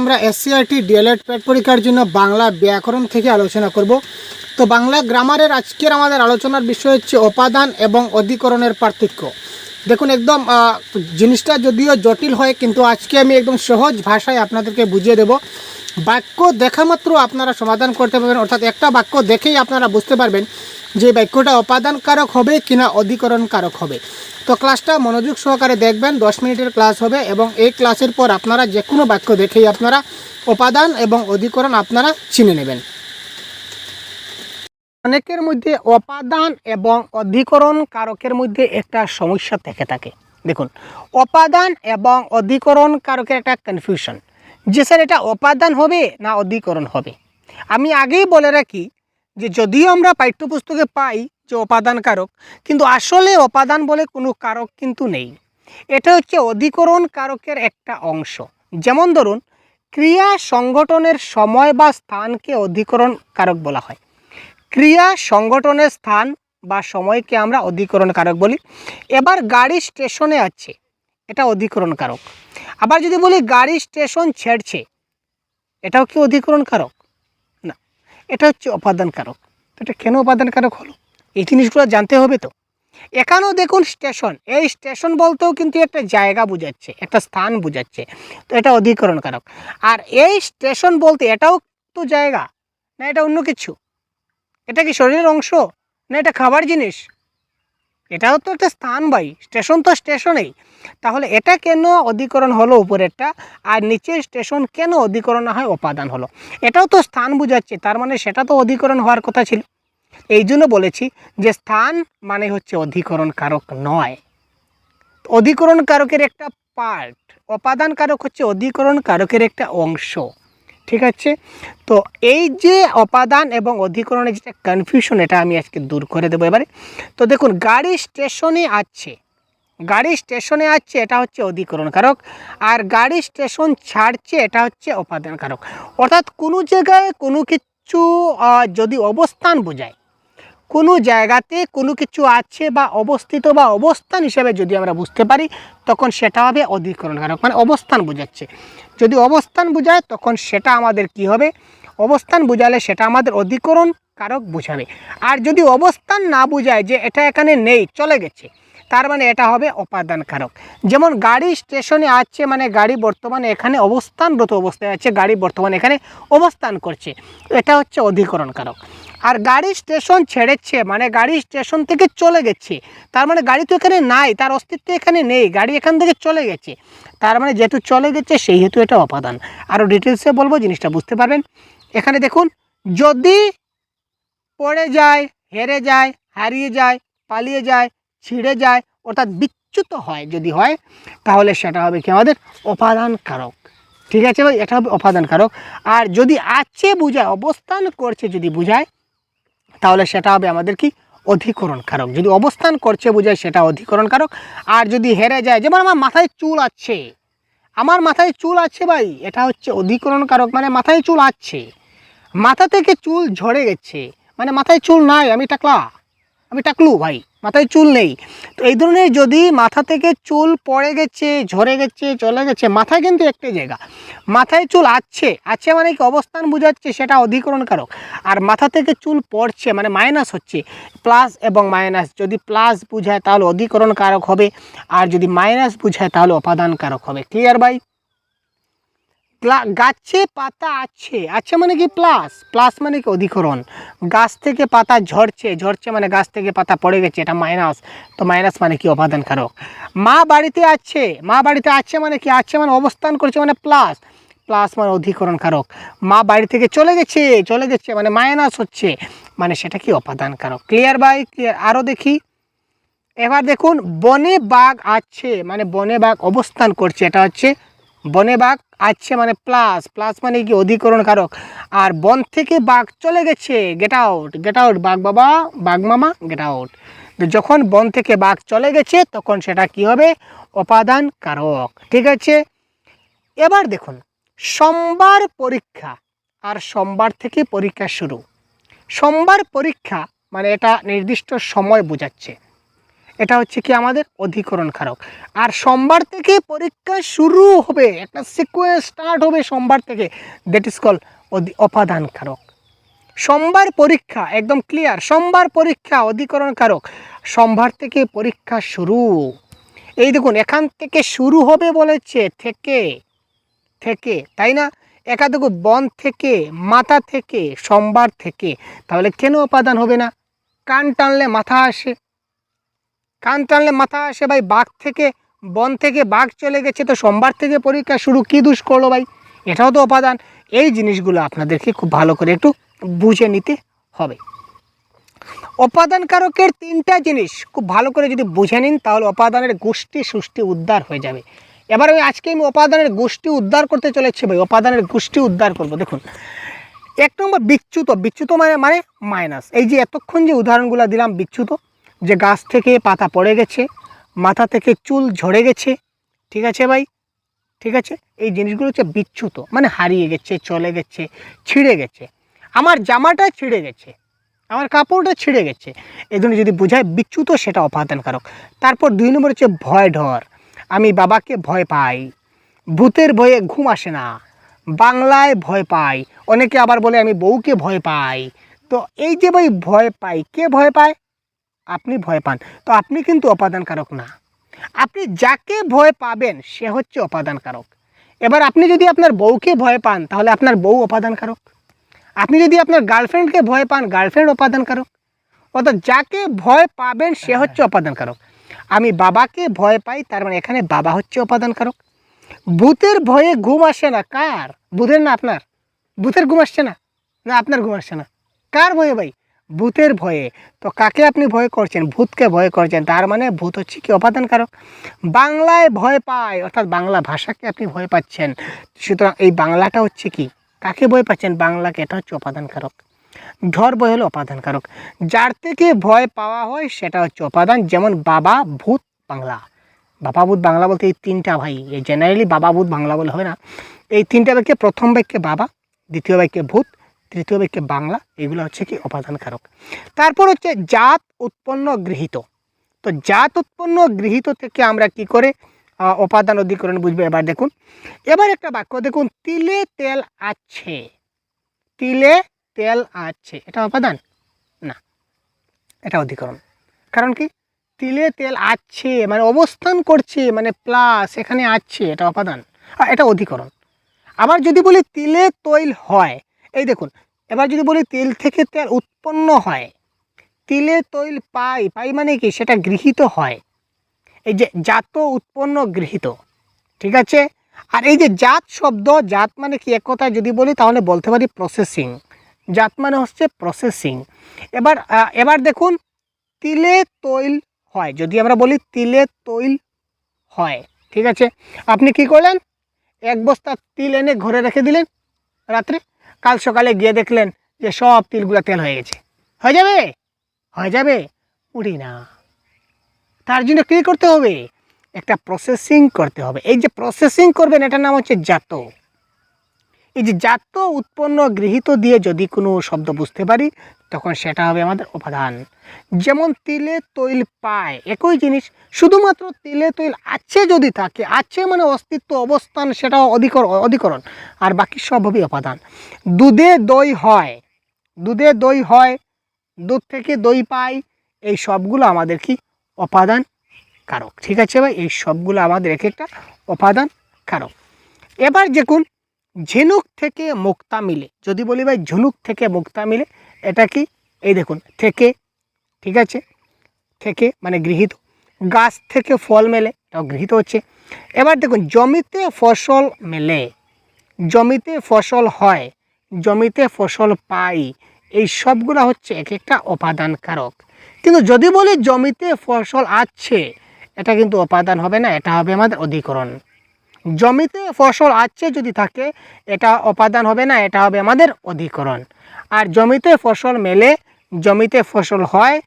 আমরা SCRT D.El.Ed প্যাট পরীক্ষার জন্য বাংলা ব্যাকরণ থেকে আলোচনা করব। তো বাংলা গ্রামারের আজকের আমাদের আলোচনার বিষয় হচ্ছে উপাদান এবং অধিকরণের পার্থক্য। দেখুন, একদম জিনিসটা যদিও জটিল হয়, কিন্তু আজকে আমি একদম সহজ ভাষায় আপনাদেরকে বুঝিয়ে দেব। বাক্য দেখা মাত্র আপনারা সমাধান করতে পারবেন, অর্থাৎ একটা বাক্য দেখেই আপনারা বুঝতে পারবেন যে বাক্যটা অপাদান কারক হবে কিনা অধিকরণ কারক হবে। তো ক্লাসটা মনোযোগ সহকারে দেখবেন, দশ মিনিটের ক্লাস হবে এবং এই ক্লাসের পর আপনারা যে কোনো বাক্য দেখেই আপনারা উপাদান এবং অধিকরণ আপনারা চিনে নেবেন। অনেকের মধ্যে অপাদান এবং অধিকরণ কারকের মধ্যে একটা সমস্যা থেকে থাকে। দেখুন, অপাদান এবং অধিকরণ কারকের একটা কনফিউশন যে স্যার, এটা অপাদান হবে না অধিকরণ হবে? আমি আগেই বলে রাখি যে যদিও আমরা পাঠ্যপুস্তকে পাই যে অপাদান কারক, কিন্তু আসলে অপাদান বলে কোনো কারক কিন্তু নেই। এটা হচ্ছে অধিকরণ কারকের একটা অংশ। যেমন ধরুন, ক্রিয়া সংগঠনের সময় বা স্থানকে অধিকরণ কারক বলা হয়। ক্রিয়া সংগঠনের স্থান বা সময়কে আমরা অধিকরণ কারক বলি। এবার গাড়ি স্টেশনে আছে, এটা অধিকরণ কারক আবার যদি বলি গাড়ি স্টেশন ছেড়ছে, এটাও কি অধিকরণ কারক না, এটা হচ্ছে উপাদান কারক এটা কেন উপাদান কারক হলো? এই জিনিসগুলো জানতে হবে তো। এখানেও দেখুন স্টেশন, এই স্টেশন বলতেও কিন্তু একটা জায়গা বোঝাচ্ছে, একটা স্থান বোঝাচ্ছে, তো এটা অধিকরণ কারক আর এই স্টেশন বলতে এটাও তো জায়গা, না এটা অন্য কিছু? এটা কি শরীরের অংশ? না এটা খাবার জিনিস? এটাও তো একটা স্থান ভাই, স্টেশন তো স্টেশনেই। তাহলে এটা কেন অধিকরণ হলো উপরেরটা? আর নিচের স্টেশন কেন অধিকরণ না হয় উপাদান হলো? এটাও তো স্থান বোঝাচ্ছে, তার মানে সেটা তো অধিকরণ হওয়ার কথা ছিল। এই জন্য বলেছি যে স্থান মানে হচ্ছে অধিকরণ কারক নয়। অধিকরণ কারকের একটা পার্ট উপাদান কারক হচ্ছে অধিকরণ কারকের একটা অংশ। ঠিক আছে? তো এই যে অপাদান এবং অধিকরণের যেটা কনফিউশন এটা আমি আজকে দূর করে দেবো এবারে। তো দেখুন, গাড়ি স্টেশনে আছে। গাড়ি স্টেশনে আছে, এটা হচ্ছে অধিকরণ কারক আর গাড়ি স্টেশন ছাড়ছে, এটা হচ্ছে অপাদান কারক অর্থাৎ কোনো জায়গায় কোনো কিছু যদি অবস্থান বোঝায় কোনো জায়গাতে কোনো কিছু আছে বা অবস্থিত বা অবস্থান হিসাবে যদি আমরা বুঝতে পারি, তখন সেটা হবে অধিকরণ কারক মানে অবস্থান বোঝাচ্ছে। যদি অবস্থান বোঝায়, তখন সেটা আমাদের কি হবে? অবস্থান বোঝালে সেটা আমাদের অধিকরণ কারক বোঝাবে। আর যদি অবস্থান না বোঝায় যে এটা এখানে নেই, চলে গেছে তার মানে এটা হবে অপাদান কারক যেমন গাড়ি স্টেশনে আছে মানে গাড়ি বর্তমানে এখানে অবস্থানরত অবস্থায় আছে, গাড়ি বর্তমানে এখানে অবস্থান করছে। এটা হচ্ছে অধিকরণ কারক আর গাড়ি স্টেশন ছেড়েছে মানে গাড়ি স্টেশন থেকে চলে গেছে, তার মানে গাড়ি তো এখানে নাই, তার অস্তিত্ব এখানে নেই, গাড়ি এখান থেকে চলে গেছে। তার মানে যেহেতু চলে গেছে সেই হেতু এটা অপাদান আরও ডিটেলসে বলব, জিনিসটা বুঝতে পারবেন। এখানে দেখুন, যদি পড়ে যায়, হেরে যায়, হারিয়ে যায়, পালিয়ে যায় ছিঁড়ে যায়, অর্থাৎ বিচ্যুত হয় যদি হয়, তাহলে সেটা হবে কি আমাদের অপাদান কারক ঠিক আছে ভাই? এটা হবে অপাদান কারক আর যদি আছে বোঝায়, অবস্থান করছে যদি বোঝায়, তাহলে সেটা হবে আমাদের কি? অধিকরণ কারক যদি অবস্থান করছে বোঝায়, সেটা অধিকরণ কারক আর যদি হেরে যায়, যেমন আমার মাথায় চুল আছে, আমার মাথায় চুল আছে ভাই, এটা হচ্ছে অধিকরণ কারক মানে মাথায় চুল আছে। মাথা থেকে চুল ঝরে গেছে মানে মাথায় চুল নাই, আমি টাকলা, আমি টাকলু ভাই। মাথায় চুল নেই। তো এই ধরনের যদি মাথা থেকে চুল পড়ে গেছে, ঝরে গেছে, চলে গেছে, মাথায় কিন্তু একটাই জায়গা। মাথায় চুল আছে আছে মানে কি অবস্থান বোঝাচ্ছে সেটা অধিকরণ কারক আর মাথা থেকে চুল পড়ছে মানে মাইনাস হচ্ছে প্লাস এবং মাইনাস যদি প্লাস বুঝায় তাহলে অধিকরণ কারক হবে, আর যদি মাইনাস বুঝায় তাহলে অপাদান কারক হবে। ক্লিয়ার গ্লা- গাছে পাতা আছে। আছে মানে কি প্লাস প্লাস মানে কি অধিকরণ। গাছ থেকে পাতা ঝরছে। ঝরছে মানে গাছ থেকে পাতা পড়ে গেছে। এটা মাইনাস তো মাইনাস মানে কি অপাদান কারক মা বাড়িতে আছে। মা বাড়িতে আছে মানে কি? আছে মানে অবস্থান করছে মানে প্লাস প্লাস মানে অধিকরণ কারক মা বাড়ি থেকে চলে গেছে। চলে গেছে মানে মাইনাস হচ্ছে। মানে সেটা কি অপাদান কারক ক্লিয়ার বাই ক্লিয়ার আরও দেখি। এবার দেখুন, বনে বাঘ আছে। মানে বনে বাঘ অবস্থান করছে। এটা হচ্ছে বনে বাঘ আছে মানে প্লাস প্লাস মানে কি অধিকরণ কারক। আর বন থেকে বাঘ চলে গেছে গেট আউট গেট আউট বাঘ বাবা, বাঘ মামা গেট আউট যখন বন থেকে বাঘ চলে গেছে, তখন সেটা কি হবে? উপাদান কারক। ঠিক আছে? এবার দেখুন, সোমবার পরীক্ষা। আর সোমবার থেকে পরীক্ষা শুরু। সোমবার পরীক্ষা মানে এটা নির্দিষ্ট সময় বোঝাচ্ছে। এটা হচ্ছে কি আমাদের অধিকরণ কারক আর সোমবার থেকে পরীক্ষা শুরু হবে, একটা সিকোয়েন্স স্টার্ট হবে সোমবার থেকে। দ্যাট ইজ কল অপাদান কারক সোমবার পরীক্ষা, একদম ক্লিয়ার সোমবার পরীক্ষা, অধিকরণ কারক সোমবার থেকে পরীক্ষা শুরু। এই দেখুন, এখান থেকে শুরু হবে বলেছে থেকে থেকে, তাই না? একা দেখো বন থেকে, মাথা থেকে, সোমবার থেকে। তাহলে কেন উপাদান হবে না? কান টানলে মাথা আসে। কান টানলে মাথা আসে ভাই, বাঘ থেকে, বন থেকে বাঘ চলে গেছে তো সোমবার থেকে পরীক্ষা শুরু, কী দুষ করল ভাই? এটাও তো উপাদান। এই জিনিসগুলো আপনাদেরকে খুব ভালো করে একটু বুঝে নিতে হবে। উপাদান কারকের তিনটা জিনিস খুব ভালো করে যদি বুঝে নিন, তাহলে উপাদানের গোষ্ঠী সুষ্টি উদ্ধার হয়ে যাবে। এবার আমি আজকে আমি উপাদানের গোষ্ঠী উদ্ধার করতে চলেছি ভাই, উপাদানের গোষ্ঠী উদ্ধার করব। দেখুন, এক নম্বর বিচ্যুত বিচ্যুত মানে মানে মাইনাস এই যে এতক্ষণ যে উদাহরণগুলো দিলাম, বিচ্যুত যে গাছ থেকে পাতা পড়ে গেছে, মাথা থেকে চুল ঝরে গেছে, ঠিক আছে ভাই? ঠিক আছে? এই জিনিসগুলো হচ্ছে বিচ্যুত মানে হারিয়ে গেছে, চলে গেছে, ছিঁড়ে গেছে। আমার জামাটা ছিঁড়ে গেছে, আমার কাপড়টা ছিঁড়ে গেছে। জন্য যদি বোঝায়, বিচ্যুত সেটা অপাদান কারক তারপর দুই নম্বর হচ্ছে ভয় ঢর। আমি বাবাকে ভয় পাই, ভূতের ভয়ে ঘুম আসে না, বাংলায় ভয় পাই, অনেকে আবার বলে আমি বউকে ভয় পাই। তো এই যে ভাই ভয় পাই, কে ভয় পায়? আপনি ভয় পান। তো আপনি কিন্তু অপাদান কারক না। আপনি যাকে ভয় পাবেন, সে হচ্ছে অপাদান কারক এবার আপনি যদি আপনার বউকে ভয় পান, তাহলে আপনার বউ অপাদান কারক আপনি যদি আপনার গার্লফ্রেন্ডকে ভয় পান, গার্লফ্রেন্ড অপাদান কারক অর্থাৎ যাকে ভয় পাবেন, সে হচ্ছে অপাদান কারক আমি বাবাকে ভয় পাই, তার মানে এখানে বাবা হচ্ছে অপাদান কারক ভূতের ভয়ে ঘুম আসে না। কার? ভূতের না আপনার? ভূতের ঘুম আসছে না? না, আপনার ঘুম আসছে না। কার ভয়ে ভাই? ভূতের ভয়ে। তো কাকে আপনি ভয় করছেন? ভূতকে ভয় করছেন, তার মানে ভূত হচ্ছে কি অপাদান কারক বাংলায় ভয় পায়, অর্থাৎ বাংলা ভাষাকে আপনি ভয় পাচ্ছেন। সুতরাং এই বাংলাটা হচ্ছে কি? কাকে ভয় পাচ্ছেন? বাংলাকে, এটা হচ্ছে অপাদান কারক ঢর ভয় হলো অপাদান কারক যার থেকে ভয় পাওয়া হয়, সেটা হচ্ছে অপাদান যেমন বাবা ভূত বাংলা। বাবা ভূত বাংলা বলতে এই তিনটা ভাই। জেনারেলি বাবা ভূত বাংলা বলে হয় না। এই তিনটা বাক্যে প্রথম বাক্যে বাবা, দ্বিতীয় বাক্যে ভূত তৃতীয় বাক্যে বাংলা এগুলো হচ্ছে কি অপাদান কারক তারপর হচ্ছে জাত উৎপন্ন গৃহীত। তো জাত উৎপন্ন গৃহীত থেকে আমরা কি করে আহ, উপাদান অধিকরণ বুঝব? এবার দেখুন এবার একটা বাক্য দেখুন তিলে তেল আছে। তিলে তেল আছে। এটা উপাদান না এটা অধিকরণ। কারণ কি? তিলে তেল আছে মানে অবস্থান করছে মানে প্লাস এখানে আছে এটা উপাদান এটা অধিকরণ। আবার যদি বলি তিলে তৈল হয় এই দেখুন, এবার যদি বলি তিল থেকে তেল উৎপন্ন হয়, তিলে তৈল পাই পাই মানে কি? সেটা গৃহীত হয়। এই যে জাত উৎপন্ন গৃহীত, ঠিক আছে? আর এই যে জাত শব্দ, জাত মানে কি? এক কথায় যদি বলি তাহলে বলতে পারি প্রসেসিং জাত মানে হচ্ছে প্রসেসিং এবার এবার দেখুন, তিলে তৈল হয়, যদি আমরা বলি তিলে তৈল হয়, ঠিক আছে? আপনি কি করলেন? এক বস্তা তিল এনে ঘরে রেখে দিলেন রাত্রে। কাল সকালে গিয়ে দেখলেন যে সব তিলগুলো তেল হয়ে গেছে। হয়ে যাবে? হয়ে যাবে? উড়ি না। তার জন্য কী করতে হবে? একটা প্রসেসিং করতে হবে। এই যে প্রসেসিং করবেন, এটার নাম হচ্ছে জাত এই যে জাত উৎপন্ন গৃহীত দিয়ে যদি কোনো শব্দ বুঝতে পারি, তখন সেটা হবে আমাদের উপাদান। যেমন তিলে তৈল পায়, একই জিনিস, শুধুমাত্র তিলে তৈল আছে যদি থাকে, আছে মানে অস্তিত্ব, অবস্থান সেটা অধিকর, অধিকরণ, আর বাকি সব হবে উপাদান। দুধে দই হয়, দুধে দই হয়, দুধ থেকে দই পাই, এই সবগুলো আমাদের কি উপাদান কারক। ঠিক আছে ভাই? এই সবগুলো আমাদের এক একটা উপাদান কারক। এবার দেখুন ঝিনুক থেকে মুক্তা মিলে। যদি বলি ভাই ঝিনুক থেকে মুক্তা মিলে, এটা কি? এই দেখুন, থেকে, ঠিক আছে? থেকে মানে গৃহীত। গাছ থেকে ফল মেলে, এটাও গৃহীত হচ্ছে। এবার দেখুন, জমিতে ফসল মেলে, জমিতে ফসল হয়, জমিতে ফসল পাই, এই সবগুলো হচ্ছে এক একটা উপাদান কারক কিন্তু যদি বলি জমিতে ফসল আছে, এটা কিন্তু উপাদান হবে না, এটা হবে আমাদের অধিকরণ। জমিতে ফসল আছে যদি থাকে, এটা উপাদান হবে না, এটা হবে আমাদের অধিকরণ। আর জমিতে ফসল মেলে, জমিতে ফসল হয়,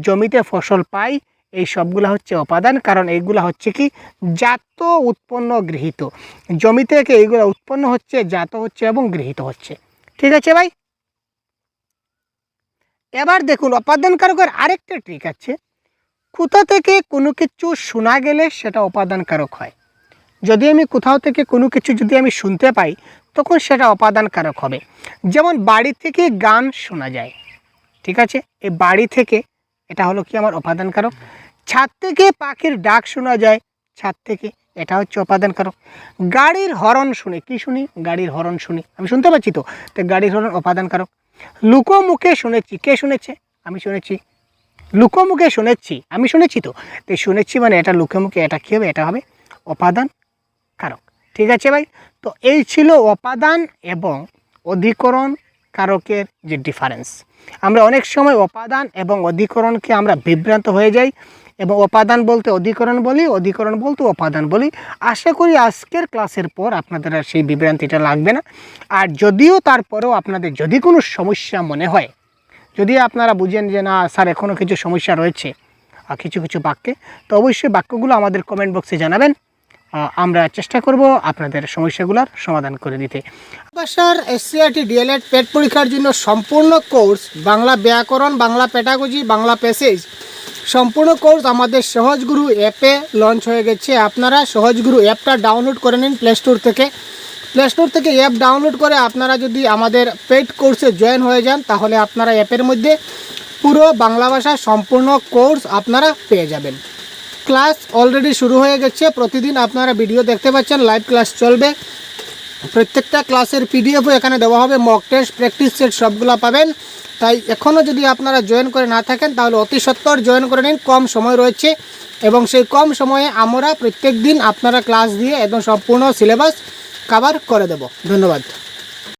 জমিতে ফসল পাই, এই সবগুলো হচ্ছে উপাদান কারণ এইগুলো হচ্ছে কি? জাত উৎপন্ন গৃহীত। জমি থেকে এইগুলো উৎপন্ন হচ্ছে, জাত হচ্ছে এবং গৃহীত হচ্ছে। ঠিক আছে ভাই? এবার দেখুন উপাদান কারকের আরেকটা ট্রিক আছে। কোথা থেকে কোনো কিছু শোনা গেলে সেটা উপাদান কারক হয়। যদি আমি কোথাও থেকে কোনো কিছু যদি আমি শুনতে পাই, তখন সেটা উপাদান কারক হবে। যেমন বাড়ি থেকে গান শোনা যায়, ঠিক আছে? এই বাড়ি থেকে, এটা হলো কি আমার উপাদান কারক ছাদ থেকে পাখির ডাক শোনা যায়, ছাদ থেকে, এটা হচ্ছে উপাদান কারক গাড়ির হরন শুনে, কি শুনি? গাড়ির হরন শুনি। আমি শুনতে পাচ্ছি তো? তো গাড়ির হরন উপাদান কারক লুকোমুখে শুনেছি, কে শুনেছে? আমি শুনেছি। লুকোমুখে শুনেছি, আমি শুনেছি তো? তো শুনেছি মানে এটা লুকোমুখে, এটা কী হবে? এটা হবে উপাদান কারক। ঠিক আছে ভাই? তো এই ছিল উপাদান এবং অধিকরণ কারকের যে ডিফারেন্স আমরা অনেক সময় উপাদান এবং অধিকরণকে আমরা বিভ্রান্ত হয়ে যাই এবং উপাদান বলতে অধিকরণ বলি, অধিকরণ বলতে উপাদান বলি। আশা করি আজকের ক্লাসের পর আপনাদের আর সেই বিভ্রান্তিটা লাগবে না। আর যদিও তারপরেও আপনাদের যদি কোনো সমস্যা মনে হয়, যদি আপনারা বুঝেন যে না, স্যার এখনও কিছু সমস্যা রয়েছে কিছু কিছু বাক্যে, তো অবশ্যই বাক্যগুলো আমাদের কমেন্ট বক্সে জানাবেন। আমরা চেষ্টা করব আপনাদের সমস্যাগুলোর সমাধান করে দিতে। ভাষার এসসিআরটি ডিএলএড পেট পরীক্ষার জন্য সম্পূর্ণ কোর্স, বাংলা ব্যাকরণ, বাংলা পেটাগজি বাংলা প্যাসেজ সম্পূর্ণ কোর্স আমাদের সহজগুরু অ্যাপে লঞ্চ হয়ে গেছে। আপনারা সহজগুরু অ্যাপটা ডাউনলোড করে নিন প্লে স্টোর থেকে। প্লে স্টোর থেকে অ্যাপ ডাউনলোড করে আপনারা যদি আমাদের পেড কোর্সে জয়েন হয়ে যান, তাহলে আপনারা অ্যাপের মধ্যে পুরো বাংলা ভাষা সম্পূর্ণ কোর্স আপনারা পেয়ে যাবেন। ক্লাস অলরেডি শুরু হয়ে গেছে। প্রতিদিন আপনারা ভিডিও দেখতে পাচ্ছেন, লাইভ ক্লাস চলবে। প্রত্যেকটা ক্লাসের পিডিএফও এখানে দেওয়া হবে মক টেস্ট প্র্যাকটিস সেট সবগুলো পাবেন। তাই এখনও যদি আপনারা জয়েন করে না থাকেন, তাহলে অতি সত্বর জয়েন করে নিন, কম সময় রয়েছে। এবং সেই কম সময়ে আমরা প্রত্যেক দিন আপনারা ক্লাস দিয়ে একদম সম্পূর্ণ সিলেবাস কভার করে দেব। ধন্যবাদ।